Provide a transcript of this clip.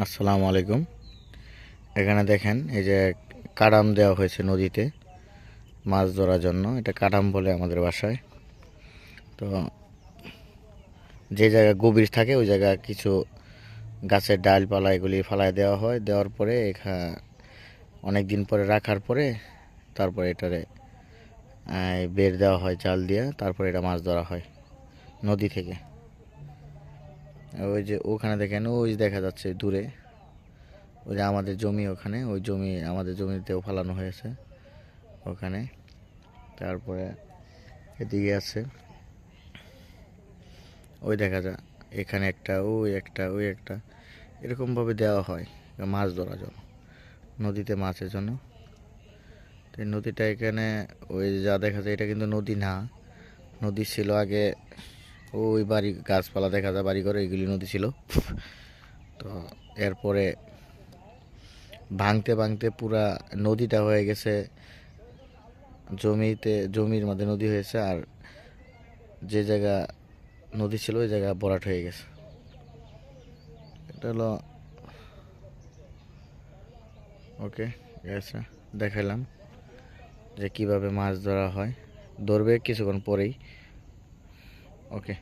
আসসালামু আলাইকুম। এখানে দেখেন, এই যে কাটাম দেওয়া হয়েছে নদীতে, মাছ ধরার জন্য। এটা কাটাম বলে আমাদের বাসায়। তো যে জায়গা গভীর থাকে, ওই জায়গা কিছু গাছের ডালপালা এগুলি ফালায় দেওয়া হয়। দেওয়ার পরে এখা অনেক দিন পরে রাখার পরে তারপরে এটারে বের দেওয়া হয় জাল দিয়ে। তারপরে এটা মাছ ধরা হয় নদী থেকে। ওই যে ওখানে দেখেন, ওই দেখা যাচ্ছে দূরে। ওই যে আমাদের জমি ওখানে, ওই জমি, আমাদের জমিতেও ফালানো হয়েছে ওখানে। তারপরে এদিকে আছে, ওই দেখা যায়, এখানে একটা, ওই একটা ওই একটা। এরকমভাবে দেওয়া হয় মাছ ধরার জন্য, নদীতে মাছের জন্য। তো নদীটা এখানে, ওই যা দেখা যায়, এটা কিন্তু নদী না। নদী ছিল আগে ওই বাড়ি, গাছপালা দেখা যায়, বাড়ি ঘরে এগুলি নদী ছিল। তো এরপরে ভাঙতে ভাঙতে পুরা নদীটা হয়ে গেছে, জমিতে, জমির মধ্যে নদী হয়েছে, আর যে জায়গা নদী ছিল, ওই জায়গা বরাট হয়ে গেছে। এটা হলো ওকে গেছে দেখাইলাম যে কীভাবে মাছ ধরা হয়। ধরবে কিছুক্ষণ পরেই। ওকে